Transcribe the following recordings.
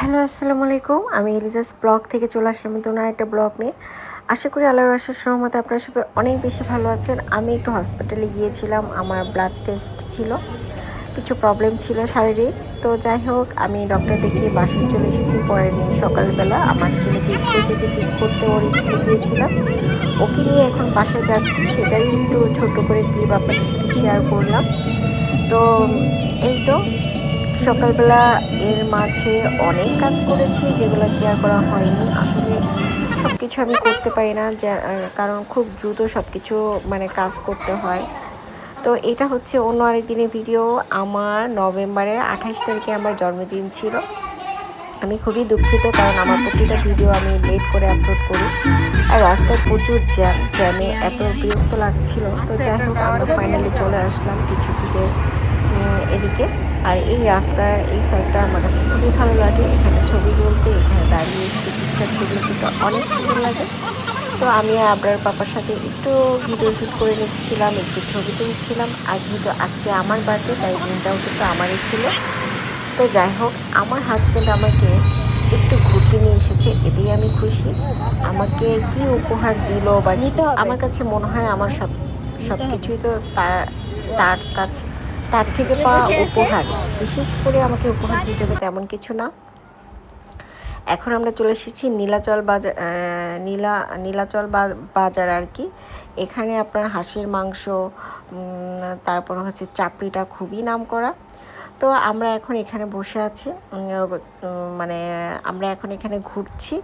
Hello, আসসালামু আলাইকুম। আমি এলিজাস ব্লগ থেকে চলে আসলাম নতুন একটা ব্লগ নিয়ে। আশা করি আল্লাহর আসার সহমতে আপনারা সবাই অনেক বেশি ভালো আছেন। আমি একটু হসপিটালে গিয়েছিলাম, আমার ব্লাড টেস্ট ছিল, কিছু প্রবলেম ছিল শারীরিক। তো যাই হোক, আমি ডক্টর দেখিয়ে বাসায় চলে এসেছি। পরের দিন সকালবেলা আমার ছেলেকে স্কুল থেকে পিক করতে ওর স্কুলে গিয়েছিলাম। ওকে নিয়ে এখন বাসায় যাচ্ছি। সেটাই একটু ছোট করে ক্লিপ আপনাদের সাথে শেয়ার করলাম। তো, এই তো। সকালবেলা এর মাঝে অনেক কাজ করেছি যেগুলো শেয়ার করা হয়নি। আসলে সব কিছু আমি করতে পারি না কারণ খুব দ্রুত সব কিছু মানে কাজ করতে হয়। তো এটা হচ্ছে অন্য আরেক দিনের ভিডিও আমার নভেম্বরের আঠাশ তারিখে আমার জন্মদিন ছিল। আমি খুবই দুঃখিত কারণ আমার প্রতিটা ভিডিও আমি লেট করে আপলোড করি। আর রাস্তায় প্রচুর জ্যাম জ্যামে এত বিরক্ত লাগছিল। তো যাই হোক, আমরা ফাইনালি চলে আসলাম কিছু থেকে এদিকে। আর এই রাস্তার এই সাইডটা আমার কাছে খুবই ভালো লাগে। এখানে ছবি তুলতে এখানে দাঁড়িয়ে একটু পিকচার তুললে কিন্তু অনেক সুন্দর লাগে। তো আমি আপনার পাপার সাথে একটু ভিডিও শ্যুট করে নিচ্ছিলাম একটু ছবি তুলছিলাম। আর যেহেতু আজকে আমার বার্থডে তাই দিনটাও কিন্তু আমারই ছিল। তো যাই হোক আমার হাজব্যান্ড আমাকে একটু ঘুরতে নিয়ে এসেছে এতেই আমি খুশি। আমাকে কি উপহার দিল বা। আমার কাছে মনে হয় আমার সব সব কিছুই তো তার তার কাছে তার থেকে পাওয়া উপহার। বিশেষ করে আমাকে উপহার দিতে হবে তেমন কিছু না। এখন আমরা চলে এসেছি নীলাচল বাজার নীলা নীলাচল বাজার আর কি। এখানে আপনার হাঁসের মাংস তারপর হচ্ছে চাপড়িটা খুবই নাম করা তো আমরা এখন এখানে বসে আছি। মানে আমরা এখন এখানে ঘুরছি।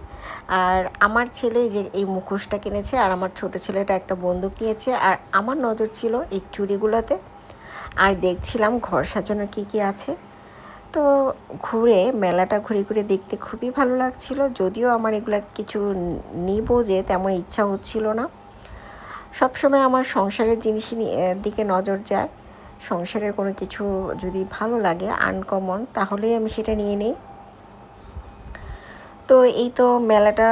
আর আমার ছেলে যে এই মুখোশটা কিনেছে আর আমার ছোট ছেলেটা একটা বন্দুক নিয়েছে। আর আমার নজর ছিল এই চুড়িগুলোতে। আর দেখছিলাম ঘর সাজানো কী কী আছে। তো ঘুরে, মেলাটা ঘুরে ঘুরে দেখতে খুবই ভালো লাগছিল। যদিও আমার এগুলা কিছু নিব যে তেমন ইচ্ছা হচ্ছিল না। সবসময় আমার সংসারের এর দিকে নজর যায়। সংসারের কোনো কিছু যদি ভালো লাগে আনকমন তাহলেই আমি সেটা নিয়ে নিই। তো এই তো মেলাটা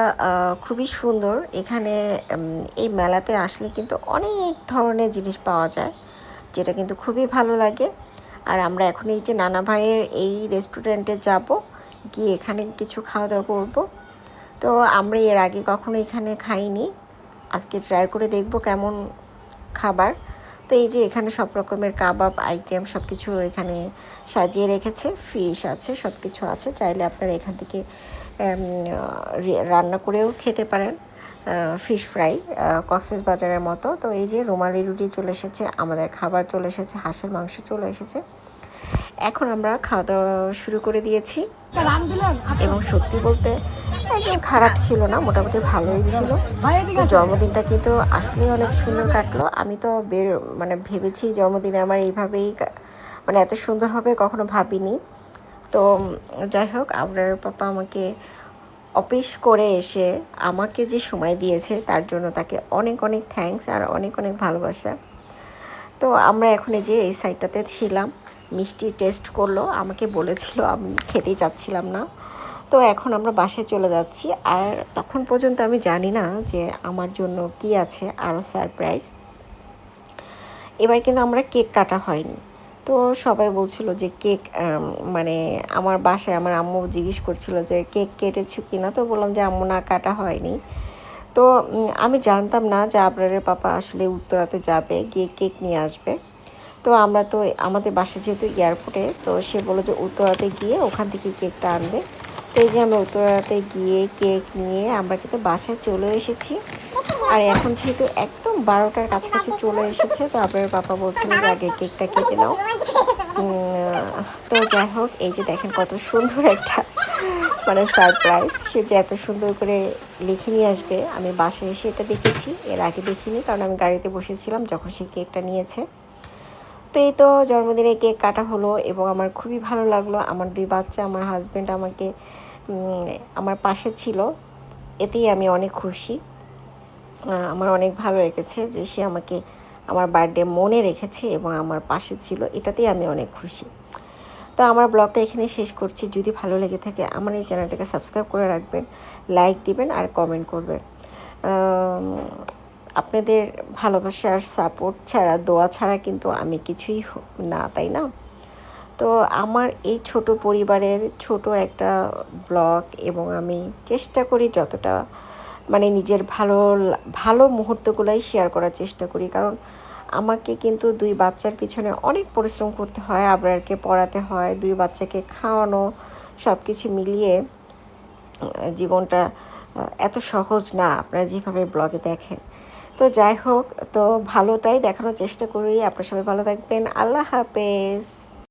খুবই সুন্দর। এখানে এই মেলাতে আসলে কিন্তু অনেক ধরনের জিনিস পাওয়া যায়। যেটা কিন্তু খুবই ভালো লাগে। আর আমরা এখন এই যে নানা ভাইয়ের এই রেস্টুরেন্টে যাব, গিয়ে এখানে কিছু খাওয়া দাওয়া করব। তো আমরা এর আগে কখনো এখানে খাইনি। আজকে ট্রাই করে দেখব কেমন খাবার। তো এই যে এখানে সব রকমের কাবাব আইটেম সব কিছু এখানে সাজিয়ে রেখেছে। ফিশ আছে সব কিছু আছে। চাইলে আপনারা এখান থেকে রান্না করেও খেতে পারেন। ফিশ ফ্রাই কক্সেস বাজারের মতো। তো এই যে রুমালি রুটি চলে এসেছে, আমাদের খাবার চলে এসেছে, হাঁসের মাংস চলে এসেছে। এখন আমরা খাওয়া দাওয়া শুরু করে দিয়েছি। এবং সত্যি বলতে একদম খারাপ ছিল না, মোটামুটি ভালোই ছিল। জন্মদিনটা কিন্তু আসলেই অনেক সুন্দর কাটলো। আমি তো বের মানে ভেবেছি জন্মদিনে আমার এইভাবেই মানে এত সুন্দর হবে কখনো ভাবিনি। তো যাই হোক, আপনার পাপা আমাকে অফিস করে এসে আমাকে যে সময় দিয়েছে তার জন্য তাকে অনেক অনেক থ্যাঙ্কস আর অনেক অনেক ভালোবাসা। তো আমরা এখন যে এই সাইডটাতে ছিলাম, মিষ্টি টেস্ট করল, আমাকে বলেছিল আমি খেতেই চাচ্ছিলাম না। তো এখন আমরা বাসায় চলে যাচ্ছি আর তখন পর্যন্ত আমি জানি না যে আমার জন্য কি আছে আরও সারপ্রাইজ এবার কিন্তু আমরা কেক কাটা হয়নি। তো সবাই বলছিল যে কেক মানে আমার বাসায় আমার আম্মু জিজ্ঞেস করছিল যে কেক কেটেছো কি না তো বললাম যে আম্মু, না, কাটা হয়নি। তো আমি জানতাম না যে আপনারের পাপা আসলে উত্তরাতে যাবে, গিয়ে কেক নিয়ে আসবে। তো আমরা তো আমাদের বাসা যেহেতু এয়ারপোর্টে, তো সে বলল যে উত্তরাতে গিয়ে ওখান থেকে কেকটা আনবে। তো এই যে আমরা উত্তরাতে গিয়ে কেক নিয়ে আমরা কিন্তু বাসায় চলে এসেছি। আর এখন যেহেতু একদম বারোটার কাছাকাছি চলে এসেছে, তো আপনার পাপা বলছিল যে আগে কেকটা কেটে নাও। তো যাই হোক, এই যে দেখেন কত সুন্দর একটা মানে সারপ্রাইজ সে যে এত সুন্দর করে লিখে নিয়ে আসবে। আমি বাসায় এসে এটা দেখেছি, এর আগে দেখিনি, কারণ আমি গাড়িতে বসেছিলাম যখন সে কেকটা নিয়েছে। তো এই তো জন্মদিনে কেক কাটা হলো এবং আমার খুবই ভালো লাগল। আমার দুই বাচ্চা, আমার হাজব্যান্ড আমাকে আমার পাশে ছিল। এতেই আমি অনেক খুশি। আমার অনেক ভালো লেগেছে যে সে আমাকে আমার বার্থডে মনে রেখেছে এবং আমার পাশে ছিল। এটাতেই আমি অনেক খুশি। তো আমার ব্লগটা এখানে শেষ করছি। যদি ভালো লেগে থাকে, আমার এই চ্যানেলটাকে সাবস্ক্রাইব করে রাখবেন লাইক দিবেন আর কমেন্ট করবেন। আপনাদের ভালোবাসার সাপোর্ট ছাড়া, দোয়া ছাড়া কিন্তু আমি কিছুই না, তাই না? তো আমার এই ছোট পরিবারের ছোট একটা ব্লগ এবং আমি চেষ্টা করি যতটা মানে নিজের ভালো ভালো মুহূর্তগুলোই শেয়ার করার চেষ্টা করি। কারণ আমাকে কিন্তু দুই বাচ্চার পিছনে অনেক পরিশ্রম করতে হয়, আবরারকে পড়াতে হয়, দুই বাচ্চাকে খাওয়ানো সব কিছু মিলিয়ে জীবনটা এত সহজ না আপনারা যেভাবে ব্লগে দেখেন। তো যাই হোক, তো ভালোটাই দেখানোর চেষ্টা করি। আপনারা সবাই ভালো থাকবেন। আল্লাহ হাফেজ।